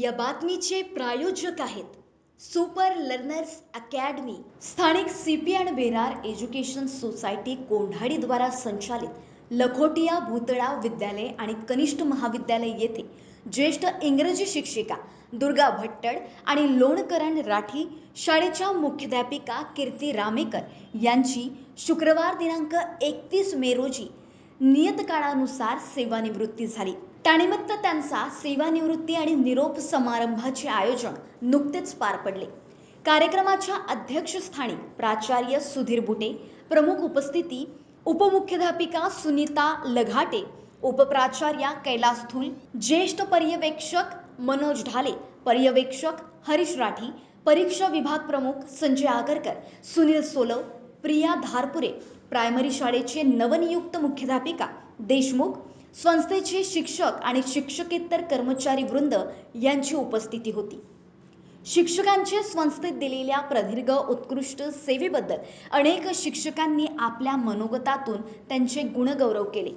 या बातमीचे प्रायोजक आहेत सुपर लर्नर्स अकॅडमी स्थानिक C P and Berar education society कोंढाडीद्वारा संचालित लखोटिया भूतळा विद्यालय आणि कनिष्ठ महाविद्यालय येथे ज्येष्ठ इंग्रजी शिक्षिका दुर्गा भट्टड आणि लोणकरण राठी शाळेच्या मुख्याध्यापिका कीर्ती रामेकर यांची शुक्रवार दिनांक एकतीस मे रोजी नियतकाळानुसार सेवानिवृत्ती झाली. त्यानिमित्त त्यांचा सेवानिवृत्ती आणि निरोप समारंभाचे आयोजन नुकतेच पार पडले. कार्यक्रमाच्या अध्यक्षस्थानी प्राचार्य सुधीर बुटे प्रमुख उपस्थिती उपमुख्याध्यापिका सुनीता लघाटे उपप्राचार्या कैलास थुल ज्येष्ठ पर्यवेक्षक मनोज ढाले पर्यवेक्षक हरीश राठी परीक्षा विभाग प्रमुख संजय आगरकर सुनील सोलव प्रिया धारपुरे प्रायमरी शाळेचे नवनियुक्त मुख्याध्यापिका देशमुख संस्थेचे शिक्षक आणि शिक्षकेतर कर्मचारी वृंद यांची उपस्थिती होती. शिक्षकांचे संस्थेत दिलेल्या प्रदीर्घ उत्कृष्ट सेवेबद्दल अनेक शिक्षकांनी आपल्या मनोगतातून त्यांचे गुणगौरव केले.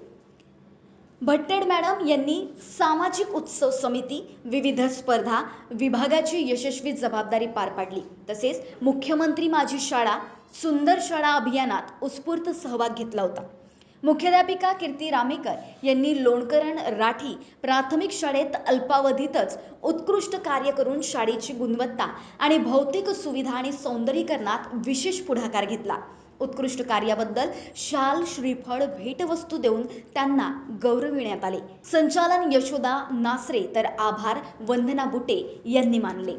भट्टेड मॅडम यांनी सामाजिक उत्सव समिती विविध स्पर्धा विभागाची यशस्वी जबाबदारी पार पाडली. तसेच मुख्यमंत्री माझी शाळा सुंदर शाळा अभियानात उत्स्फूर्त सहभाग घेतला होता. मुख्याध्यापिका कीर्ती रामेकर यांनी लोणकरण राठी प्राथमिक शाळेत अल्पावधीतच उत्कृष्ट कार्य करून शाळेची गुणवत्ता आणि भौतिक सुविधा आणि सौंदर्यीकरणात विशेष पुढाकार घेतला. उत्कृष्ट कार्याबद्दल शाल श्रीफळ भेटवस्तू देऊन त्यांना गौरविण्यात आले. संचालन यशोदा नासरे तर आभार वंदना बुटे यांनी मानले.